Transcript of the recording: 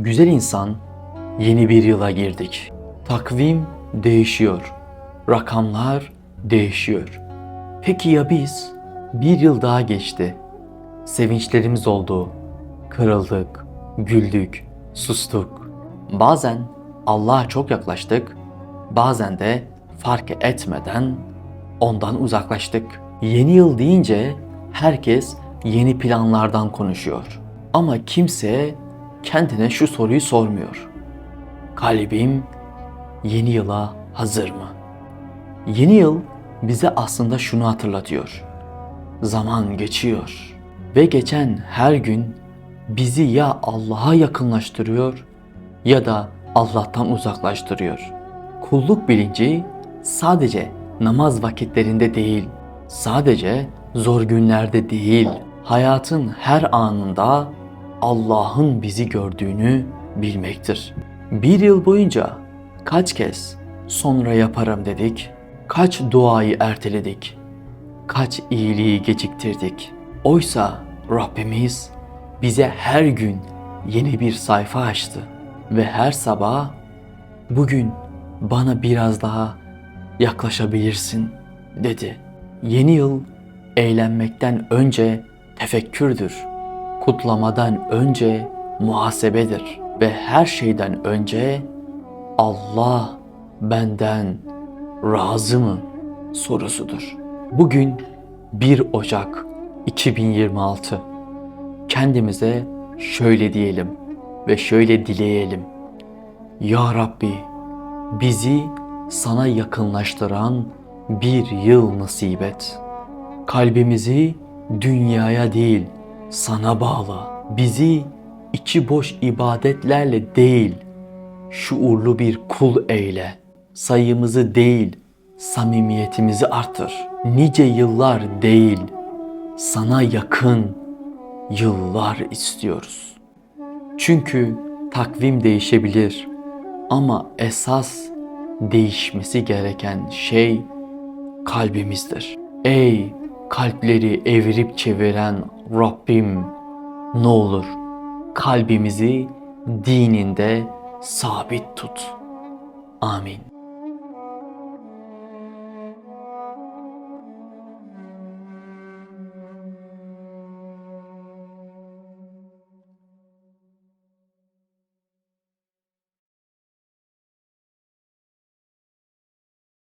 Güzel insan, yeni bir yıla girdik. Takvim değişiyor. Rakamlar değişiyor. Peki ya biz? Bir yıl daha geçti. Sevinçlerimiz oldu. Kırıldık, güldük, sustuk. Bazen Allah'a çok yaklaştık. Bazen de fark etmeden ondan uzaklaştık. Yeni yıl deyince herkes yeni planlardan konuşuyor. Ama kimse kendine şu soruyu sormuyor. Kalbim yeni yıla hazır mı? Yeni yıl bize aslında şunu hatırlatıyor. Zaman geçiyor ve geçen her gün bizi ya Allah'a yakınlaştırıyor ya da Allah'tan uzaklaştırıyor. Kulluk bilinci sadece namaz vakitlerinde değil, sadece zor günlerde değil, hayatın her anında Allah'ın bizi gördüğünü bilmektir. Bir yıl boyunca kaç kez sonra yaparım dedik, kaç duayı erteledik, kaç iyiliği geciktirdik. Oysa Rabbimiz bize her gün yeni bir sayfa açtı ve her sabah bugün bana biraz daha yaklaşabilirsin dedi. Yeni yıl eğlenmekten önce tefekkürdür. Kutlamadan önce muhasebedir ve her şeyden önce Allah benden razı mı sorusudur. Bugün 1 Ocak 2026. Kendimize şöyle diyelim ve şöyle dileyelim. Ya Rabbi bizi sana yakınlaştıran bir yıl nasip et. Kalbimizi dünyaya değil sana bağla. Bizi içi boş ibadetlerle değil şuurlu bir kul eyle. Sayımızı değil samimiyetimizi artır. Nice yıllar değil sana yakın yıllar istiyoruz. Çünkü takvim değişebilir ama esas değişmesi gereken şey kalbimizdir. Ey kalpleri evirip çeviren Rabbim ne olur kalbimizi dininde sabit tut. Amin.